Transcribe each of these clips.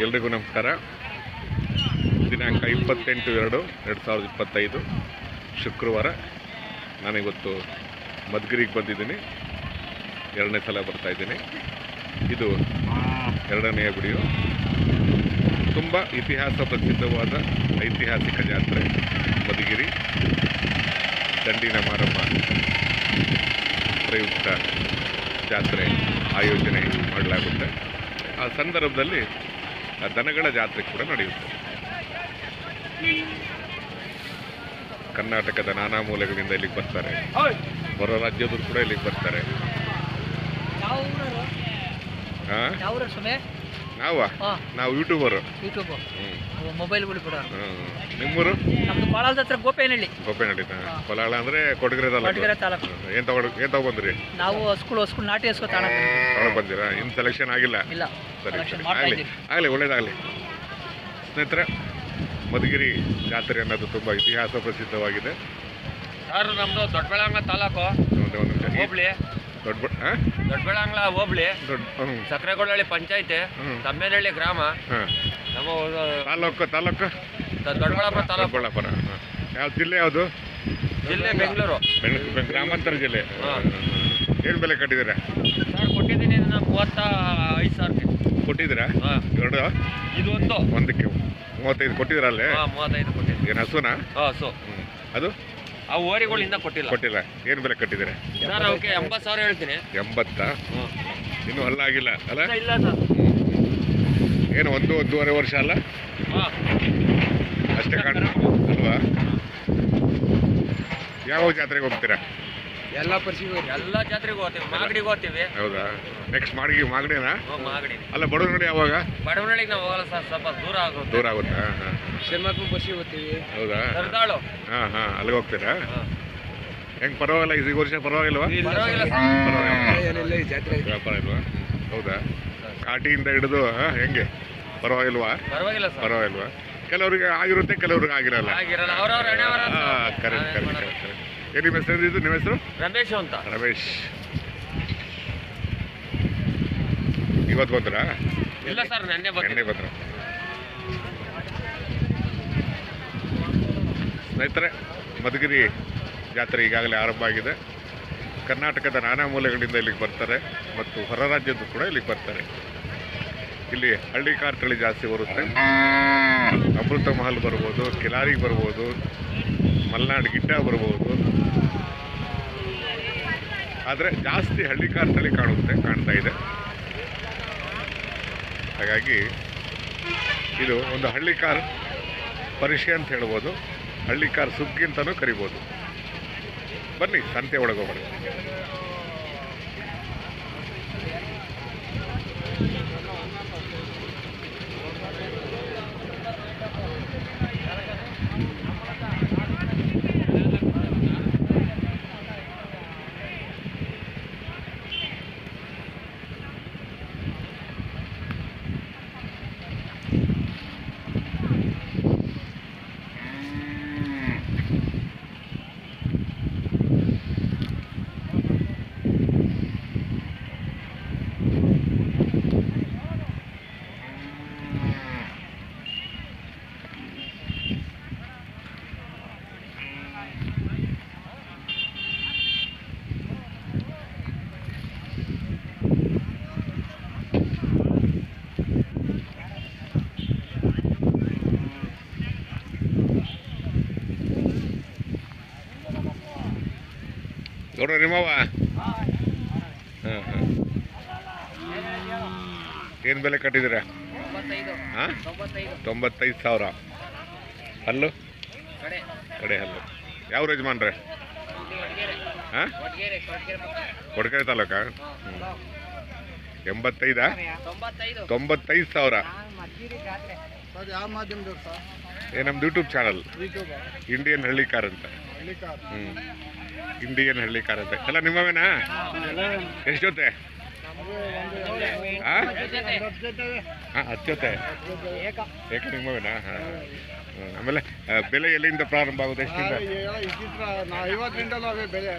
ಎಲ್ರಿಗೂ ನಮಸ್ಕಾರ. ದಿನಾಂಕ ಇಪ್ಪತ್ತೆಂಟು ಎರಡು ಎರಡು ಸಾವಿರದ ಇಪ್ಪತ್ತೈದು, ಶುಕ್ರವಾರ. ನಾನಿವತ್ತು ಮದ್ಗಿರಿಗೆ ಬಂದಿದ್ದೀನಿ. ಎರಡನೇ ಸಲ ಬರ್ತಾ ಇದ್ದೀನಿ. ಇದು ಎರಡನೆಯ ವಿಡಿಯೋ ತುಂಬ ಇತಿಹಾಸ ಪ್ರಸಿದ್ಧವಾದ ಐತಿಹಾಸಿಕ ಜಾತ್ರೆ ಮಧುಗಿರಿ ದಂಡಿನ ಮಾರಮ್ಮ ಪ್ರಯುಕ್ತ ಜಾತ್ರೆ ಆಯೋಜನೆ ಮಾಡಲಾಗುತ್ತೆ. ಆ ಸಂದರ್ಭದಲ್ಲಿ ದನಗಳ ಜಾತ್ರೆ ಕೂಡ ನಡೆಯುತ್ತೆ. ಕರ್ನಾಟಕದ ನಾನಾ ಮೂಲೆಗಳಿಂದ ಇಲ್ಲಿಗೆ ಬರ್ತಾರೆ. ಹೊರ ರಾಜ್ಯದವರು ಕೂಡ ಇಲ್ಲಿಗೆ ಬರ್ತಾರೆ. ಯಾವ ನಾವ? ಹಾಂ. ನಾವು ಯೂಟ್ಯೂಬರು ಯೂಟ್ಯೂಬು ಹ್ಞೂ ಮೊಬೈಲ್ಗಳು ಕೂಡ ನಿಮ್ಮೂರು? ನಮ್ದು ಕೋಲಾರದ ಹತ್ರ ಗೋಪೇನಹಳ್ಳಿ. ಗೋಪೆ ನಡೀತಾ ಕೊಲಾಳ ಅಂದರೆ ಕೊಡಗರೆ ತಾಲೂಕು. ಕೊಡಗೆರೆ ತಾಲೂಕು. ಏನು ತಗೊಂಡು ಏನು ತಗೊಂಡ್ಬಂದ್ರಿ ನಾವು ಸ್ಕೂಲ್ ಸ್ಕೂಲ್ ನಾಟಿ ಹಸ್ಕೊ ತಾಣ ತಗೊಂಡು ಬಂದಿರಾ? ಇನ್ನು ಸೆಲೆಕ್ಷನ್ ಆಗಿಲ್ಲ. ಇಲ್ಲ. ಸರಿ ಮಾಡ್ತಾ ಆಗಲಿ ಇದ್ದೀವಿ. ಆಗಲಿ ಒಳ್ಳೇದಾಗಲಿ. ಸ್ನೇಹಿತರೆ ಮಧುಗಿರಿ ಜಾತ್ರೆ ಅನ್ನೋದು ತುಂಬ ಇತಿಹಾಸ ಪ್ರಸಿದ್ಧವಾಗಿದೆ. ಸರ್ ನಮ್ದು ದೊಡ್ಡಬಳ್ಳಾಪುರ ತಾಲೂಕು? ಒಂದು ಒಂದು ನಿಮಿಷ. ಈ ಹೋಬ್ಳಿ ದೊಡ್ಡ? ದೊಡ್ಡಬಳ್ಳಾಂಗ್ಲ ಹೋಬ್ಳಿ. ದೊಡ್ಡ ಹ್ಞೂ ಸಕ್ರೆಗೊಳ್ಳಹಳ್ಳಿ ಪಂಚಾಯತಿ ಹ್ಮ್. ತಮ್ಮೇನಹಳ್ಳಿ ಗ್ರಾಮ. ಹಾಂ. ನಮ್ಮ ತಾಲೂಕು ತಾಲೂಕು? ದ- ದೊಡ್ಡಬಳ್ಳಾಪುರ ತಾಲೂಕು. ದೊಡ್ಡಬಳ್ಳಾಪುರ ಹಾಂ. ಯಾವ ಜಿಲ್ಲೆ ಯಾವುದು? ಜಿಲ್ಲೆ ಬೆಂಗಳೂರು. ಬೆಂಗ್- ಬೆಂಗ್- ಗ್ರಾಮಾಂತರ ಜಿಲ್ಲೆ. ಹಾ. ಏನು ಬೆಲೆ ಕಟ್ಟಿದ್ದೀರಾ? ಸರ್ ಕೊಟ್ಟಿದ್ದೀನಿ ಇದನ್ನ ಮೂವತ್ತ ಐದು ಸಾವಿರ ಕೊಟ್ಟಿದ್ದೀರಾ? ಹಾಂ. ಎರಡು? ಇದು ಒಂದು ಒಂದಕ್ಕೆ ಮೂವತ್ತೈದು ಕೊಟ್ಟಿದ್ದೀರಾ ಅಲ್ಲೇ? ಹಾಂ ಮೂವತ್ತೈದು ಕೊಟ್ಟಿದ್ದೀನಿ. ಏನು ಹಸುನಾ? ಹಾಂ ಸೊ ಅದು? ಆ ಓರಿಗಳಿಂದ ಕೊಟ್ಟಿಲ್ಲ. ಕೊಟ್ಟಿಲ್ಲ. ಏನು ಬೆಲೆ ಕಟ್ಟಿದ್ದೀರಾ? ಸರ್ ಅವಕ್ಕೆ ಎಂಬತ್ತು ಸಾವಿರ ಹೇಳ್ತೀನಿ. ಎಂಬತ್ತಾ? ಇನ್ನೂ ಹಲ್ಲಾಗಿಲ್ಲ ಅಲ್ಲ? ಇಲ್ಲ ಸರ್. ಏನು ಒಂದು ಒಂದೂವರೆ ವರ್ಷ ಅಲ್ಲ? ಹಾಂ. ಅಷ್ಟೇ ಕಾಣ ಅಲ್ವಾ? ಯಾವ ಜಾತ್ರೆಗೆ ಹೋಗ್ತೀರಾ? ಎಲ್ಲ ಪರಿಸ್ಥಿತಿ ಎಲ್ಲ ಜಾತ್ರೆಗೆ ಹೋಗ್ತೀವಿ. ಮಾಗಡಿಗೆ ಹೋಗ್ತೀವಿ. ಹೌದಾ? ನೆಕ್ಸ್ಟ್ ಮಾಗಿ ಮಾಗಡಿನಾ? ಮಾಗಡಿ. ಅಲ್ಲ ಬಡವ್ರ ನೋಡಿ ಯಾವಾಗ? ಬಡವನಹಳ್ಳಿಗೆ ನಾವು ಹೋಗಲ್ಲ ಸರ್. ಸ್ವಲ್ಪ ದೂರ ಆಗುತ್ತೆ. ದೂರ ಆಗುತ್ತಾ? ಹಾಂ. ಶರ್ಮಾತ್ಮ ಬಸ್ಸಿಗೆ ಹೋಗ್ತೀವಿ. ಹೌದಾ? ಕರ್ದಾಳು ಹಾಂ ಹಾಂ ಅಲ್ಲಿಗೆ ಹೋಗ್ತೀರಾ? ಹೆಂಗ್ ಪರವಾಗಿಲ್ಲ ಈ ವರ್ಷ ಪರವಾಗಿಲ್ವಾ? ಪರವಾಗಿಲ್ಲ. ಪರವಾಗಿಲ್ಲ. ವ್ಯಾಪಾರ ಇಲ್ವಾ? ಹೌದಾ? ಕಾಟಿಯಿಂದ ಹಿಡಿದು ಹೆಂಗೆ? ಪರವಾಗಿಲ್ವಾ? ಪರವಾಗಿಲ್ಲ ಸರ್. ಪರವಾಗಿಲ್ವಾ? ಕೆಲವ್ರಿಗೆ ಆಗಿರುತ್ತೆ ಕೆಲವ್ರಿಗೆ ಆಗಿರಲ್ಲ. ಆಗಿರಲ್ಲ ಅವ್ರವ್ರ ಹಣೆ ಬರ ಹಾಂ ಕರೆಕ್ಟ್ ಕರೆಕ್ಟ್ ಕರೆಕ್ಟ್ ಏನು ನಿಮ್ಮ ಹೆಸರು ಇದು ನಿಮ್ಮ ಹೆಸರು? ರಮೇಶ್ ಅಂತ. ರಮೇಶ್. ಇವತ್ತು ಬಂದ್ರಾ? ಇಲ್ಲ ಸರ್ ನೆನ್ನೆ ಬಂದ್ರೆ ಬಂದ್ರ? ಸ್ನೇಹಿತರೆ, ಮಧುಗಿರಿ ಜಾತ್ರೆ ಈಗಾಗಲೇ ಆರಂಭ ಆಗಿದೆ. ಕರ್ನಾಟಕದ ನಾನಾ ಮೂಲೆಗಳಿಂದ ಇಲ್ಲಿಗೆ ಬರ್ತಾರೆ ಮತ್ತು ಹೊರ ರಾಜ್ಯದ್ದು ಕೂಡ ಇಲ್ಲಿಗೆ ಬರ್ತಾರೆ. ಇಲ್ಲಿ ಹಳ್ಳಿ ಕಾರ್ ತಳಿ ಜಾಸ್ತಿ ಬರುತ್ತೆ. ಅಮೃತ ಮಹಲ್ ಬರ್ಬೋದು, ಕಿಲಾರಿಗೆ ಬರ್ಬೋದು, ಮಲ್ನಾಡ್ ಗಿಡ್ಡ ಬರ್ಬೋದು. ಆದರೆ ಜಾಸ್ತಿ ಹಳ್ಳಿ ಕಾರ್ ತಳಿ ಕಾಣುತ್ತೆ, ಕಾಣ್ತಾ ಇದೆ. ಹಾಗಾಗಿ ಇದು ಒಂದು ಹಳ್ಳಿ ಕಾರ್ ಪರಿಷೆ ಅಂತ ಹೇಳ್ಬೋದು. ಹಳ್ಳಿ ಕಾರ್ ಸುಗ್ಗಿ ಅಂತಲೂ ಕರಿಬೋದು. ಬನ್ನಿ ಸಂತೆ ಒಳಗೆ ಹೋಗೋಣ ನೋಡ್ರಿ ನಿಮ್ಮವ್ವ ಹಾಂ ಹಾಂ. ಏನು ಬೆಲೆ ಕಟ್ಟಿದ್ದೀರಾ? ತೊಂಬತ್ತೈದು ಹಾಂ? ತೊಂಬತ್ತೈದು ಸಾವಿರ. ಹಲ್ಲು? ಕಡೆ ಹಲ್ಲು. ಯಾವ ಯಜಮಾನ್ರೆ? ಹಾಂ? ಕೊಡ್ಗೆರೆ ಕೊಡಕೆರೆ ತಾಲೂಕಾ? ಎಂಬತ್ತೈದಾ? ತೊಂಬತ್ತೈದು ಸಾವಿರ. ಏ ನಮ್ದು ಯೂಟ್ಯೂಬ್ ಚಾನಲ್ ಇಂಡಿಯನ್ ಹಳ್ಳಿ ಕಾರ್ ಅಂತ. ಹ್ಞೂ ಇಂಡಿಯನ್ ಹಳ್ಳಿ ಕಾರತೆ ಎಲ್ಲ ನಿಮ್ಮವೇನಾ? ಎಷ್ಟು ಜೊತೆ ಹಾಂ ಹತ್ತು ಜೊತೆ ಏಕ ನಿಮ್ಮವೇನಾ? ಹಾಂ ಆಮೇಲೆ ಬೆಲೆ ಎಲ್ಲಿಂದ ಪ್ರಾರಂಭ ಆಗುತ್ತೆ? ಎಷ್ಟಿಂದ?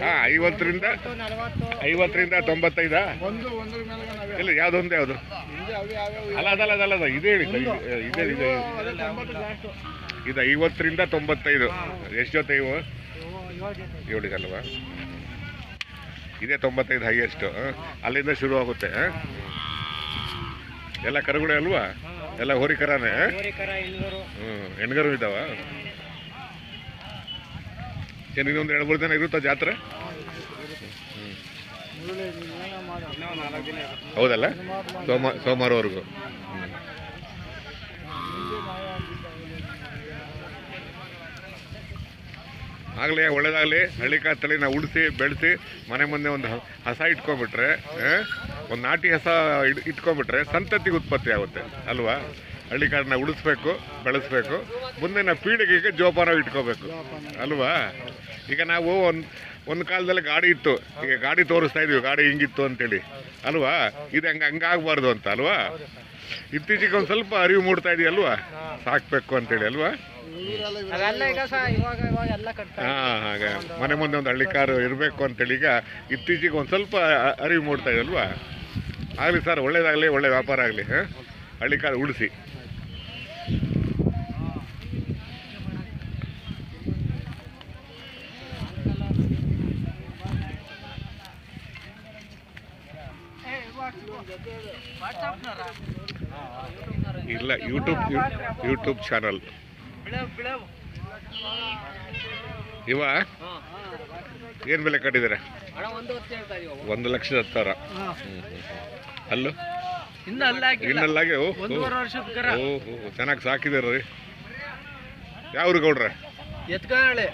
ಹಾಂ ಐವತ್ತರಿಂದ ಐವತ್ತರಿಂದ ತೊಂಬತ್ತೈದ? ಇಲ್ಲ ಯಾವುದೊಂದು ಯಾವುದು ಅಲ್ಲ ಅದಲ್ಲ ಅದಲ್ಲ ಅದು ಇದೇ ಹೇಳಿ ಇದೇ ಇದು ಐವತ್ತರಿಂದ ತೊಂಬತ್ತೈದು. ಎಷ್ಟು ಜೊತೆ ಇವು? ಏಳು ಜೊತೆ ಏಳಿದಲ್ವಾ ಇದೇ ತೊಂಬತ್ತೈದು ಹೈಯೆಸ್ಟು ಅಲ್ಲಿಂದ ಶುರು ಆಗುತ್ತೆ ಎಲ್ಲ ಕರುಗಳೇ ಅಲ್ವಾ? ಎಲ್ಲ ಹೋರಿಕರನೇ ಹ್ಞೂ ಹೆಣ್ಗರು ಇದ್ದಾವ? ಏನು, ಇನ್ನೊಂದು ಎರಡು ಮೂರು ದಿನ ಇರುತ್ತಾ ಜಾತ್ರೆ? ಹೌದಲ್ಲ? ಸೋಮ, ಸೋಮವಾರವರೆಗೂ. ಆಗಲಿ ಒಳ್ಳೇದಾಗಲಿ ಹಳ್ಳಿಕಾರ್ ತಳಿನ ಉಳಿಸಿ ಬೆಳೆಸಿ, ಮನೆ ಮುಂದೆ ಒಂದು ಹಸ ಇಟ್ಕೊಂಬಿಟ್ರೆ ಒಂದು ನಾಟಿ ಹಸ ಇಡ್ ಇಟ್ಕೊಂಡ್ಬಿಟ್ರೆ ಸಂತತಿಗೆ ಉತ್ಪತ್ತಿ ಆಗುತ್ತೆ, ಅಲ್ವಾ? ಹಳ್ಳಿಕಾರನ್ನ ಉಳಿಸ್ಬೇಕು ಬೆಳೆಸ್ಬೇಕು, ಮುಂದಿನ ಪೀಳಿಗೆಗೆ ಜೋಪಾನ ಇಟ್ಕೋಬೇಕು, ಅಲ್ವಾ? ಈಗ ನಾವು ಒಂದು ಒಂದು ಕಾಲದಲ್ಲಿ ಗಾಡಿ ಇತ್ತು, ಈಗ ಗಾಡಿ ತೋರಿಸ್ತಾ ಇದೀವಿ, ಗಾಡಿ ಹಿಂಗಿತ್ತು ಅಂತೇಳಿ, ಅಲ್ವಾ? ಇದು ಹಂಗೆ ಹಂಗಾಗಬಾರ್ದು ಅಂತ, ಅಲ್ವಾ? ಇತ್ತೀಚೆಗೆ ಒಂದು ಸ್ವಲ್ಪ ಅರಿವು ಮೂಡ್ತಾ ಇದೆಯಲ್ವಾ? ಸಾಕಬೇಕು ಅಂತೇಳಿ, ಅಲ್ವಾ? ಅವೆಲ್ಲ ಈಗ ಸಹ ಇವಾಗ ಇವಾಗ ಎಲ್ಲ ಕಟ್ತಾರೆ ಹಾಂ ಹಾಗೆ. ಮನೆ ಮುಂದೆ ಒಂದು ಹಳ್ಳಿ ಕಾರು ಇರಬೇಕು ಅಂತೇಳಿ ಈಗ ಇತ್ತೀಚೆಗೆ ಒಂದು ಸ್ವಲ್ಪ ಅರಿವು ಮೂಡ್ತಾ ಇದೆ ಅಲ್ವಾ? ಆಗಲಿ ಸರ್ ಒಳ್ಳೇದಾಗಲಿ ಒಳ್ಳೆ ವ್ಯಾಪಾರ ಆಗಲಿ ಹಾಂ? ಹಳ್ಳಿ ಕಾರು ಉಳಿಸಿ. ಇಲ್ಲ ಯೂಟ್ಯೂಬ್ ಯೂಟ್ಯೂಬ್ ಚಾನಲ್ ಇವ? ಏನು ಬೆಲೆ ಕಟ್ಟಿದ್ದಾರೆ? ಒಂದು ಲಕ್ಷದ ಹತ್ತಾರ. ಅಲ್ಲು? ಇನ್ನು ಅಲ್ಲ ಇನ್ನಲ್ಲಾಗೆ? ಓ ಚೆನ್ನಾಗಿ ಸಾಕಿದಾರೆ ರೀ. ಯಾವ್ರು ಗೌಡ್ರೆ ಎತ್ಕೊಳ್ಳಿ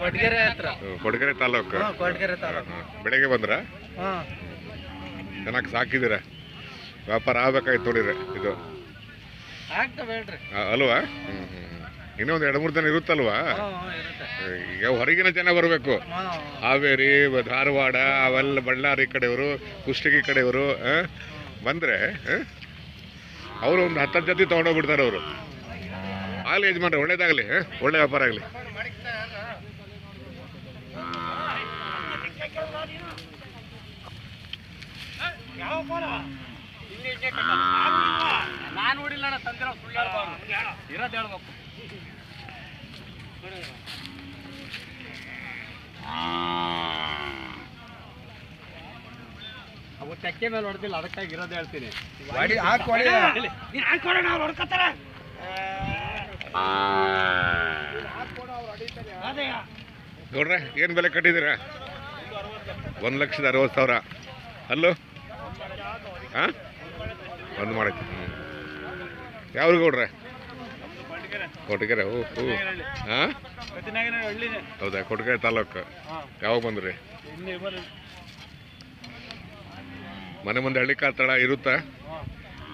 ಕೊಡ್ಗೆರೆ ಹತ್ರ. ಕೊಡಗೆರೆ ತಾಲೂಕು. ಕೊಡ್ಗೆರೆ. ಬೆಳಗ್ಗೆ ಬಂದ್ರ? ಚೆನ್ನಾಗಿ ಸಾಕಿದ್ದೀರ. ವ್ಯಾಪಾರ ಆಗ್ಬೇಕಾಯ್ತು ನೋಡಿದ್ರೆ ಇದು. ಆಗ್ತವೆ ಹೇಳ್ರಿ. ಅಲ್ವಾ? ಹ್ಮ್, ಹ್ಮ್. ಇನ್ನೂ ಒಂದು ಎರಡು ಮೂರು ದಿನ ಇರುತ್ತಲ್ವಾ? ಹಾ ಹಾ, ಇರುತ್ತೆ. ಈಗ ಹೊರಗಿನ ಜನ ಬರಬೇಕು. ಹಾವೇರಿ ಧಾರವಾಡ ಅವೆಲ್ಲ ಬಳ್ಳಾರಿ ಕಡೆಯವರು ಕುಷ್ಟಗಿ ಕಡೆಯವರು ಬಂದರೆ ಬಂದ್ರೆ ಅವರು ಒಂದು ಹತ್ತು ಜೊತೆ ತೊಗೊಂಡೋಗ್ಬಿಡ್ತಾರೆ ಅವರು. ಆಗಲಿ ಯಜಮಾನ್ರೆ ಒಳ್ಳೇದಾಗಲಿ ಒಳ್ಳೆ ವ್ಯಾಪಾರ ಆಗಲಿ. ನಾನು ನೋಡಿಲ್ಲ ತಂದಿರೋ ಸುಳ್ಳು ಹೇಳ್ಬಾರ್ದು. ಇರೋದು ಹೇಳ್ಬೇಕು. ಅವು ತೆಕ್ಕೆ ಮೇಲೆ ಹೊಡೆದಿಲ್ಲ ಅದಕ್ಕಾಗಿ ಇರೋದು ಹೇಳ್ತೀನಿ. ಹೊಡಿ ಹಾಕೊಡಿ ನೀನು ಹಾಕೊಡೋಣ ಅವ್ರು ಹೊಡ್ಕೊತಾರೆ. ನೋಡ್ರೆ ಏನು ಬೆಲೆ ಕಟ್ಟಿದ್ದೀರಾ? ಒಂದು ಲಕ್ಷದ ಅರವತ್ತು ಸಾವಿರ. ಅಲ್ಲೋ? ಹಾಂ ಒಂದು ಮಾಡೈತಿ ಯಾವ್ರಿಗೆ ಗೌಡ್ರೆ ಕೊಟ್ಟಿಗೆರೆ? ಹೌದಾ? ಕೊಟ್ಟಿಗೆರೆ ತಾಲೂಕು. ಯಾವಾಗ ಬಂದ್ರಿ? ಮನೆ ಮುಂದೆ ಹಳ್ಳಿಕಾರ್ ತಳ ಇರುತ್ತಾ?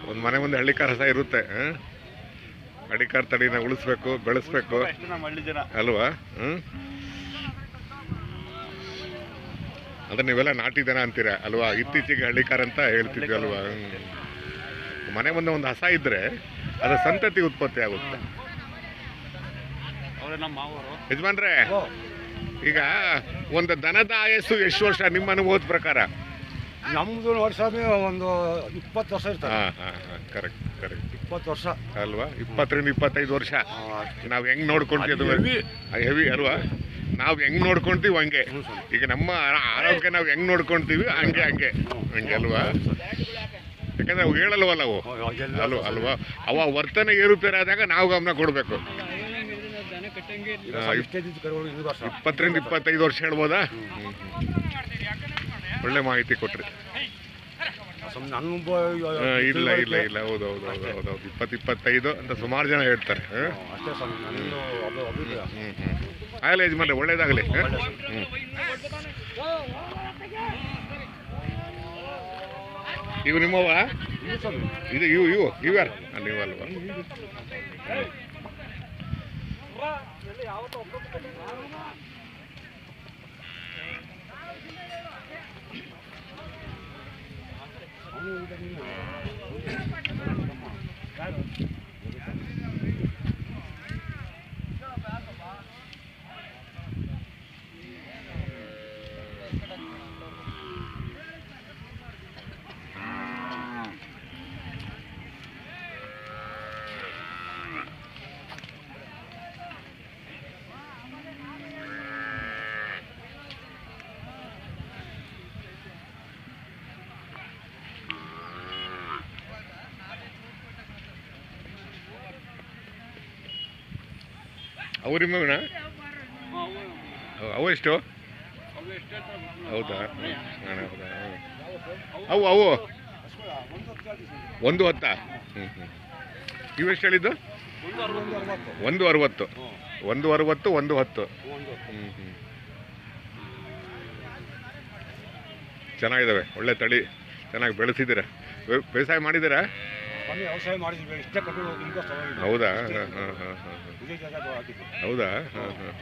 ಒಂದು ಮನೆ ಮುಂದೆ ಹಳ್ಳಿಕಾರ್ ಸಹ ಇರುತ್ತೆ, ಹಾಂ? ಹಳ್ಳಿಕಾರ್ ತಳಿನ ಉಳಿಸ್ಬೇಕು, ಬೆಳೆಸ್ಬೇಕು. ಅಲ್ವಾ? ಅಂದ್ರೆ ನೀವೆಲ್ಲ ನಾಟಿ ದನ ಅಂತೀರಾ? ಅಲ್ವಾ? ಇತ್ತೀಚೆಗೆ ಹಳ್ಳಿಕಾರ್ ಅಂತ ಹೇಳ್ತಿದ್ವಿ ಅಲ್ವಾ? ಮನೆ ಮುಂದೆ ಒಂದು ಹಸ ಇದ್ರೆ ಅದರ ಸಂತತಿ ಉತ್ಪತ್ತಿ ಆಗುತ್ತೆ. ಯಜಮಾನ್ರೆ ಈಗ ಒಂದು ದನದ ಆಯಸ್ಸು ಎಷ್ಟು ವರ್ಷ ನಿಮ್ಮ ಅನುಭವದ ಪ್ರಕಾರ? ನಮ್ದು ವರ್ಷ ಒಂದು ಇಪ್ಪತ್ತು ವರ್ಷ ಇರ್ತದೆ. ಹಾಂ ಹಾಂ ಹಾಂ ಕರೆಕ್ಟ್ ಕರೆಕ್ಟ್ ಇಪ್ಪತ್ತು ವರ್ಷ. ಅಲ್ವಾ? ಇಪ್ಪತ್ತರಿಂದ ಇಪ್ಪತ್ತೈದು ವರ್ಷ. ನಾವು ಹೆಂಗ್ ನೋಡ್ಕೊಂತೀವಿ ಹೆವಿ ಅಲ್ವಾ? ನಾವು ಹೆಂಗ್ ನೋಡ್ಕೊಂತೀವಿ ಹಂಗೆ. ಈಗ ನಮ್ಮ ಆರೋಗ್ಯ ನಾವು ಹೆಂಗ್ ನೋಡ್ಕೊಂತೀವಿ ಹಂಗೆ ಹಂಗೆ. ಹಂಗೆ ಅಲ್ವಾ? ಯಾಕಂದ್ರೆ ಅವು ಹೇಳಲ್ವಲ್ಲ ಅವು? ಅಲ್ವಾ ಅಲ್ವಾ? ಅವ ವರ್ತನೆ ಏರುಪೇರಾದಾಗ ನಾವು ಗಮನ ಕೊಡಬೇಕು. ಇಪ್ಪತ್ತರಿಂದ ಇಪ್ಪತ್ತೈದು ವರ್ಷ ಹೇಳ್ಬೋದಾ. ಒಳ್ಳೆ ಮಾಹಿತಿ ಕೊಟ್ರಿ. ಇಲ್ಲ ಇಲ್ಲ ಇಲ್ಲ ಹೌದು ಹೌದು ಹೌದು ಹೌದು ಹೌದು. ಇಪ್ಪತ್ತು ಇಪ್ಪತ್ತೈದು ಅಂತ ಸುಮಾರು ಜನ ಹೇಳ್ತಾರೆ. ಆಗಲಿ ಯಜಮಾನ್ರೆ ಒಳ್ಳೇದಾಗಲಿ. ಹ್ಮ್? ಇವು ನಿಮ್ಮವ ಇದು ಇವು ಇವು ಇವ್ಯಾರು ನೀವು ಅಲ್ವಾ? ಅವು ನಿಮ್ಮವನ ಅವು ಎಷ್ಟು? ಹೌದಾ? ಹ್ಮ್. ಹೌದಾ. ಅವು ಅವು? ಒಂದು ಹತ್ತಾ? ಹ್ಞೂ ಹ್ಞೂ ಇವೆಷ್ಟು ಹೇಳಿದ್ದು? ಒಂದು ಅರವತ್ತು. ಒಂದು ಅರವತ್ತು, ಒಂದು ಹತ್ತು. ಹ್ಞೂ ಹ್ಞೂ ಚೆನ್ನಾಗಿದ್ದಾವೆ ಒಳ್ಳೆ ತಳಿ. ಚೆನ್ನಾಗಿ ಬೆಳೆಸಿದ್ದೀರಾ. ಬೇಸಾಯ ಮಾಡಿದ್ದೀರಾ? ಮೊನ್ನೆ ವ್ಯವಸಾಯ ಮಾಡಿದ್ವಿ ಇಷ್ಟೇ ಹೌದಾ? ಹಾಂ ಹಾಂ ಹಾಂ ಹಾಂ ಹೌದಾ? ಹಾಂ ಹಾಂ.